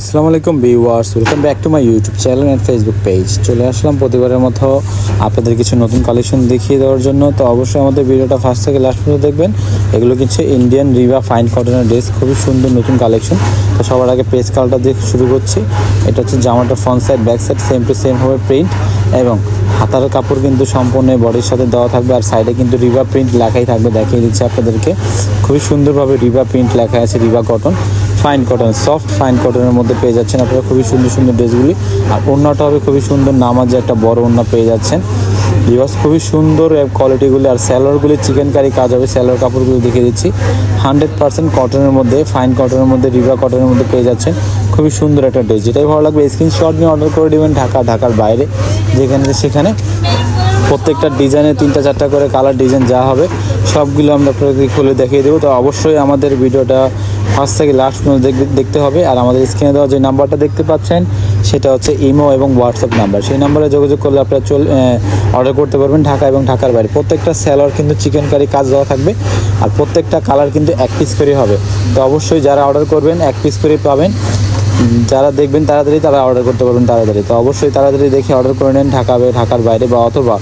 আসসালামু আলাইকুম viewers, welcome back to my YouTube channel and Facebook page. চলে আসলাম প্রতিবারের মতো আপনাদের কিছু নতুন কালেকশন দেখিয়ে দেওয়ার জন্য। তো অবশ্যই আমাদের ভিডিওটা ফার্স্ট থেকে লাস্ট পর্যন্ত দেখবেন। এগুলো কিছু ইন্ডিয়ান রিভা ফাইন কটনের ড্রেস খুবই সুন্দর নতুন কালেকশন তো সবার আগে পেজ কালটা দিয়ে শুরু করছি। এটা হচ্ছে জামাটা front side back side same to same হবে প্রিন্ট এবং হাতার কাপড় কিন্তু সম্পূর্ণ বডির সাথে দেওয়া থাকবে। আর সাইডে কিন্তু রিভা প্রিন্ট লেখাই থাকবে, দেখিয়ে দিচ্ছি আপনাদেরকে। খুবই সুন্দরভাবে রিভা প্রিন্ট লেখা আছে Riva cotton fine cotton soft fine কটনের মধ্যে পেয়ে যাচ্ছেন আপনারা খুবই সুন্দর সুন্দর ড্রেসগুলি। আর ওড়নাটা হবে খুবই সুন্দর নামাজে একটা বড় ওড়না পেয়ে যাচ্ছেন। রিওয়াজ খুবই সুন্দর কোয়ালিটিগুলি আর স্যালোয়ারগুলি চিকেন কারি কাজ হবে স্যালোয়ার কাপড়গুলি দেখে দিচ্ছি। হান্ড্রেড পার্সেন্ট কটনের মধ্যে ফাইন কটনের মধ্যে রিভা কটনের মধ্যে পেয়ে যাচ্ছেন। খুবই সুন্দর একটা ড্রেস, যেটাই ভালো লাগবে স্ক্রিনশট নিয়ে অর্ডার করে দেবেন ঢাকা, ঢাকার বাইরে, যেখানে সেখানে প্রত্যেকটা ডিজাইনে তিনটা চারটা করে কালার ডিজাইন যা হবে। সবগুলো আমরা আপনাদেরকে খুলে দেখিয়ে দেবো। তো অবশ্যই আমাদের ভিডিওটা ফার্স্ট থেকে লাস্ট পর্যন্ত দেখতে হবে। আর আমাদের স্ক্রিনে দেওয়া যে নাম্বারটা দেখতে পাচ্ছেন, সেটা হচ্ছে ইমো এবং হোয়াটসঅ্যাপ নাম্বার সেই নাম্বারে যোগাযোগ করলে আপনারা চল অর্ডার করতে পারবেন ঢাকা এবং ঢাকার বাইরে। প্রত্যেকটা স্যালোয়ার কিন্তু চিকেন কারি কাজ দেওয়া থাকবে। আর প্রত্যেকটা কালার কিন্তু এক পিস করে হবে। তো অবশ্যই যারা অর্ডার করবেন, এক পিস করে পাবেন। যারা দেখবেন তাড়াতাড়ি তারা অর্ডার করতে পারবেন তাড়াতাড়ি। তো অবশ্যই তাড়াতাড়ি দেখে অর্ডার করে নেন ঢাকা ঢাকার বাইরে বা অথবা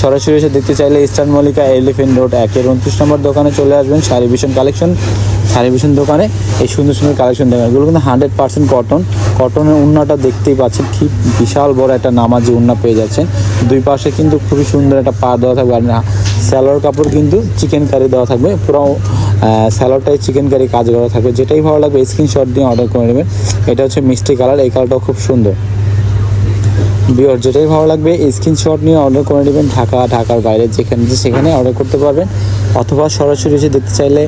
সরাসরি এসে দেখতে চাইলে ইস্টার্ন মল্লিকা এলিফেন্ট রোড একের উনত্রিশ নম্বর দোকানে চলে আসবেন sari vision collection sari vision দোকানে। এই সুন্দর সুন্দর কালেকশন দেবেন এগুলো কিন্তু হান্ড্রেড পার্সেন্ট কটন কটনের উন্নাটা দেখতেই পাচ্ছেন, কি বিশাল বড় একটা নামাজি উন্না পেয়ে যাচ্ছেন। দুই পাশে কিন্তু খুবই সুন্দর একটা পা দেওয়া থাকবে আর স্যালোয়ার কাপড় কিন্তু চিকেন কারি দেওয়া থাকবে। পুরো স্যালাডটাই চিকেন কারি কাজ করা থাকবে। যেটাই ভালো লাগবে স্ক্রিনশট দিয়ে অর্ডার করে নেবেন। এটা হচ্ছে মিষ্টি কালার, এই কালারটাও খুব সুন্দর। বিয়র যেটাই ভালো লাগবে স্ক্রিনশট নিয়ে অর্ডার করে নেবেন ঢাকা, ঢাকার বাইরে যেখানে সেখানে অর্ডার করতে পারবেন। অথবা সরাসরি এসে দেখতে চাইলে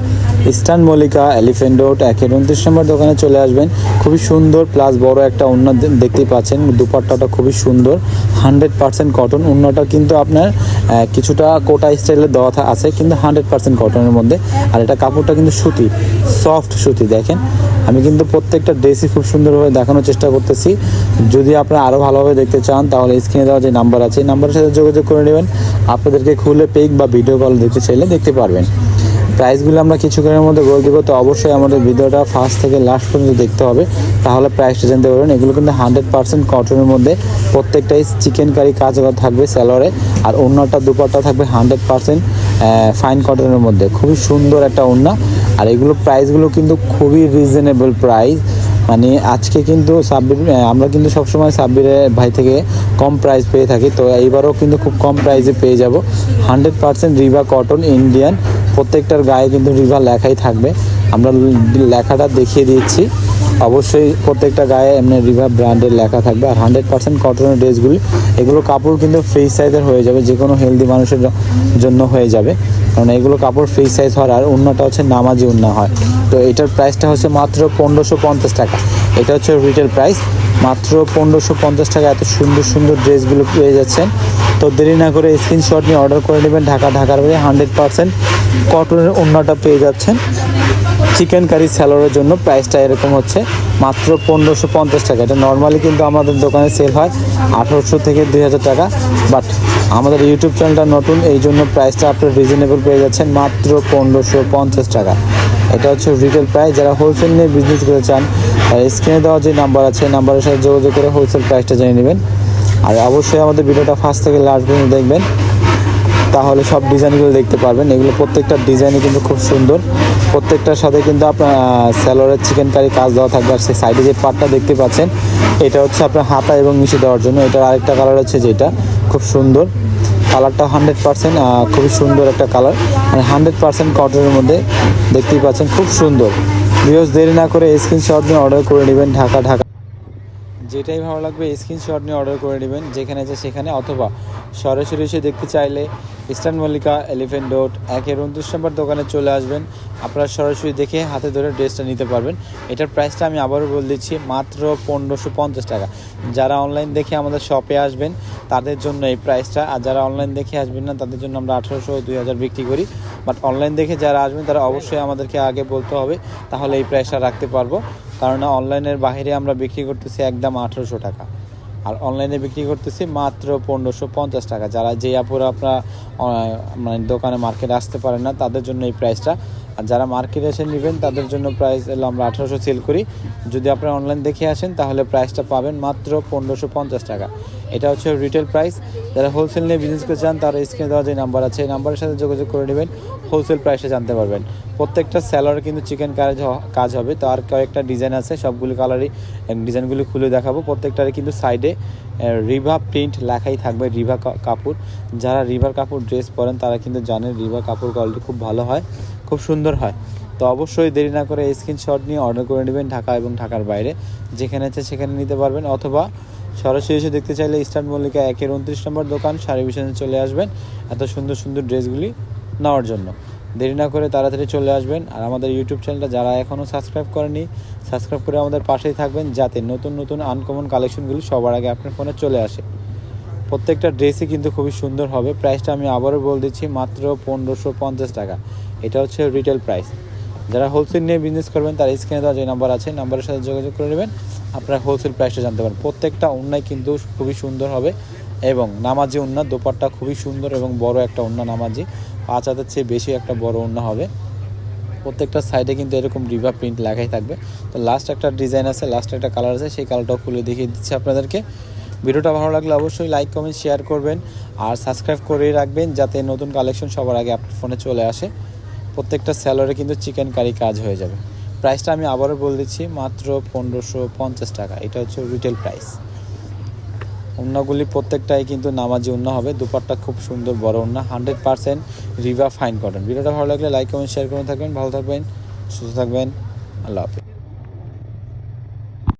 ইস্টার্ন মল্লিকা এলিফেন্ট রোড একের উনত্রিশ নম্বর দোকানে চলে আসবেন। খুবই সুন্দর প্লাস বড় একটা অন্য দেখতেই পাচ্ছেন। দুপাট্টাটা খুবই সুন্দর। হান্ড্রেড পার্সেন্ট কটন অন্যটা কিন্তু আপনার কিছুটা কোটা স্টাইলের দেওয়া আছে, কিন্তু হান্ড্রেড পার্সেন্ট কটনের মধ্যে। আর এটা কাপড়টা কিন্তু সুতি সফট সুতি, দেখেন। আমি কিন্তু প্রত্যেকটা ড্রেসই খুব সুন্দরভাবে দেখানোর চেষ্টা করতেছি। যদি আপনারা আরও ভালোভাবে দেখতে চান, তাহলে স্ক্রিনে দেওয়া যে নাম্বার আছে, এই নাম্বারের সাথে যোগাযোগ করে নেবেন। আপনাদেরকে খুলে পেক বা ভিডিও কল দেখতে চাইলে দেখতে পারবেন। প্রাইসগুলো আমরা কিছুক্ষণের মধ্যে বলে দেবো, তো অবশ্যই আমাদের ভিডিওটা ফার্স্ট থেকে লাস্ট পর্যন্ত দেখতে হবে। তাহলে প্রাইসটা জানতে পারবেন। এগুলো কিন্তু হান্ড্রেড পার্সেন্ট কটনের মধ্যে। প্রত্যেকটাই চিকেন কারি কাজ করা থাকবে স্যালোয়ারে আর অন্যটা দুপাট্টা থাকবে হান্ড্রেড পার্সেন্ট ফাইন কটনের মধ্যে। খুবই সুন্দর একটা ওড়না। আর এগুলো প্রাইসগুলো কিন্তু খুবই রিজনেবল প্রাইস মানে আজকে কিন্তু সাব্বির আমরা কিন্তু সবসময় সাব্বিরের ভাই থেকে কম প্রাইস পেয়ে থাকি। তো এইবারও কিন্তু খুব কম প্রাইসে পেয়ে যাব। Hundred percent Riva cotton Indian প্রত্যেকটার গায়ে কিন্তু রিভা লেখাই থাকবে। আমরা লেখাটা দেখিয়ে দিচ্ছি। অবশ্যই প্রত্যেকটা গায়ে এমনি রিভার ব্র্যান্ডের লেখা থাকবে। আর হান্ড্রেড পার্সেন্ট কটনের ড্রেসগুলি, এগুলো কাপড় কিন্তু ফ্রি সাইজের হয়ে যাবে যে কোনো হেলদি মানুষের জন্য হয়ে যাবে। কারণ এগুলো কাপড় ফ্রি সাইজ হওয়ার, আর উন্নাটা হচ্ছে নামাজি উন্না হয়। তো এটার প্রাইসটা হচ্ছে মাত্র পনেরোশো পঞ্চাশ টাকা। এটা হচ্ছে রিটেল প্রাইস মাত্র পনেরোশো পঞ্চাশ টাকা এত সুন্দর সুন্দর ড্রেসগুলো পেয়ে যাচ্ছেন। তো দেরি না করে স্ক্রিনশট নিয়ে অর্ডার করে নেবেন। ঢাকা ঢাকার বাইরে হান্ড্রেড পার্সেন্ট কটনের উন্নাটা পেয়ে যাচ্ছেন। চিকেন কারি স্যালোয়ারের জন্য প্রাইসটা এরকম হচ্ছে মাত্র পনেরোশো পঞ্চাশ টাকা। এটা নর্মালি কিন্তু আমাদের দোকানে সেল হয় আঠারোশো থেকে দুই হাজার টাকা বাট আমাদের ইউটিউব চ্যানেলটা নতুন, এই জন্য প্রাইসটা আপনার রিজনেবল পেয়ে যাচ্ছেন মাত্র পনেরোশো পঞ্চাশ টাকা। এটা হচ্ছে রিটেল প্রাইস যারা হোলসেল নিয়ে বিজনেস করে চান আর স্ক্রিনে দেওয়া যে নাম্বার আছে নাম্বারের সাথে যোগাযোগ করে হোলসেল প্রাইসটা জেনে নেবেন। আর অবশ্যই আমাদের ভিডিওটা ফার্স্ট থেকে লাস্ট পর্যন্ত দেখবেন, তাহলে সব ডিজাইনগুলো দেখতে পারবেন। এগুলো প্রত্যেকটা ডিজাইনই কিন্তু খুব সুন্দর। প্রত্যেকটার সাথে কিন্তু আপনার স্যালোরের চিকেন কারি কাজ দেওয়া থাকবে। আর সেই সাইডে যে পাটটা দেখতে পাচ্ছেন, এটা হচ্ছে আপনার হাতা এবং মিশে দেওয়ার জন্য। এটার আরেকটা কালার হচ্ছে যেটা, খুব সুন্দর। কালারটা হান্ড্রেড পারসেন্ট খুবই সুন্দর একটা কালার মানে হান্ড্রেড পারসেন্ট কটনের মধ্যে দেখতেই পাচ্ছেন, খুব সুন্দর। ভিউজ দেরি না করে স্ক্রিনশট নিয়ে অর্ডার করে নেবেন ঢাকা ঢাকা যেটাই ভালো লাগবে স্ক্রিনশট নিয়ে অর্ডার করে নেবেন, যেখানে আছে সেখানে, অথবা সরাসরি এসে দেখতে চাইলে ইস্টার্ন মল্লিকা এলিফেন্ট ডোট একের উনত্রিশ নম্বর দোকানে চলে আসবেন। আপনারা সরাসরি দেখে হাতে ধরে ড্রেসটা নিতে পারবেন। এটার প্রাইসটা আমি আবারও বলে দিচ্ছি, মাত্র পনেরোশো পঞ্চাশ টাকা। যারা অনলাইন দেখে আমাদের শপে আসবেন, তাদের জন্য এই প্রাইসটা আর যারা অনলাইন দেখে আসবেন না, তাদের জন্য আমরা আঠারোশো দুই হাজার বিক্রি করি। বাট অনলাইন দেখে যারা আসবেন, তারা অবশ্যই আমাদেরকে আগে বলতে হবে, তাহলে এই প্রাইসটা রাখতে পারব। কারণ অনলাইনের বাহিরে আমরা বিক্রি করতেছি একদম আঠেরোশো টাকা। আর অনলাইনে বিক্রি করতেছি মাত্র পনেরোশো পঞ্চাশ টাকা। যারা যে আপুরা আপনারা মানে দোকানে মার্কেটে আসতে পারেন না, তাদের জন্য এই প্রাইসটা আর যারা মার্কেটে এসে নেবেন, তাদের জন্য প্রাইস আমরা আঠারোশো সেল করি। যদি আপনারা অনলাইন দেখে আসেন, তাহলে প্রাইসটা পাবেন মাত্র পনেরোশো পঞ্চাশ টাকা। এটা হচ্ছে রিটেল প্রাইস যারা হোলসেল নিয়ে বিজনেস করতে চান, তারা স্ক্রিনে দেওয়া যে নাম্বার আছে, এই নাম্বারের সাথে যোগাযোগ করে নেবেন। হোলসেল প্রাইসে জানতে পারবেন। প্রত্যেকটা স্যালারে কিন্তু চিকেন কাজ কাজ হবে। তো আর কয়েকটা ডিজাইন আছে, সবগুলো কালারই ডিজাইনগুলি খুলে দেখাবো। প্রত্যেকটারই কিন্তু সাইডে রিভা প্রিন্ট লেখাই থাকবে রিভা কাপড়। যারা রিভার কাপড় ড্রেস পরেন, তারা কিন্তু জানেন রিভার কাপড় কোয়ালিটি খুব ভালো হয়। খুব সুন্দর হয়। তো অবশ্যই দেরি না করে স্ক্রিনশট নিয়ে অর্ডার করে নেবেন ঢাকা এবং ঢাকার বাইরে। যেখানে আছে সেখানে নিতে পারবেন অথবা সরাসরি এসে দেখতে চাইলে ইস্টার্ন মল্লিকা একের উনত্রিশ নম্বর দোকান, শাড়ি বিশনে চলে আসবেন এত সুন্দর সুন্দর ড্রেসগুলি নেওয়ার জন্য। দেরি না করে তাড়াতাড়ি চলে আসবেন। আর আমাদের ইউটিউব চ্যানেলটা যারা এখনও সাবস্ক্রাইব করেনি সাবস্ক্রাইব করে আমাদের পাশেই থাকবেন যাতে নতুন নতুন আনকমন কালেকশনগুলি সবার আগে আপনার ফোনে চলে আসে। প্রত্যেকটা ড্রেসই কিন্তু খুবই সুন্দর হবে। প্রাইসটা আমি আবারও বলে দিচ্ছি মাত্র পনেরোশো পঞ্চাশ টাকা। এটা হচ্ছে রিটেল প্রাইস যারা হোলসেল নিয়ে বিজনেস করবেন, তার স্ক্রিনে দেওয়া যে নাম্বার আছে নাম্বারের সাথে যোগাযোগ করে নেবেন। আপনারা হোলসেল প্রাইসটা জানতে পারেন প্রত্যেকটা উন্নায় কিন্তু খুবই সুন্দর হবে এবং নামাজি উন্না দোপাট্টা খুবই সুন্দর এবং বড় একটা উন্না নামাজি। পাঁচ হাতের চেয়ে বেশি একটা বড় উন্না হবে। প্রত্যেকটা সাইডে কিন্তু এরকম রিভা প্রিন্ট লাগাই থাকবে। তো লাস্ট একটা ডিজাইন আছে লাস্ট একটা কালার আছে, সেই কালারটাও খুলে দেখিয়ে দিচ্ছি আপনাদেরকে। ভিডিওটা ভালো লাগলে অবশ্যই লাইক কমেন্ট শেয়ার করবেন। আর সাবস্ক্রাইব করে রাখবেন যাতে নতুন কালেকশন সবার আগে আপনার ফোনে চলে আসে। প্রত্যেকটা স্যালারে কিন্তু চিকেন কারি কাজ হয়ে যাবে। প্রাইসটা আমি আবারও বলে দিচ্ছি, মাত্র পনেরোশো পঞ্চাশ টাকা। এটা হচ্ছে রিটেল প্রাইস উন্নাগুলি প্রত্যেকটাই কিন্তু নামাজি উন্না হবে। দুপারটা খুব সুন্দর বড় উন্না। Hundred percent Riva fine cotton ভিডিওটা ভালো লাগলে লাইক কমেন্ট শেয়ার করে থাকবেন। ভালো থাকবেন, সুস্থ থাকবেন। আল্লাহ হাফিজ।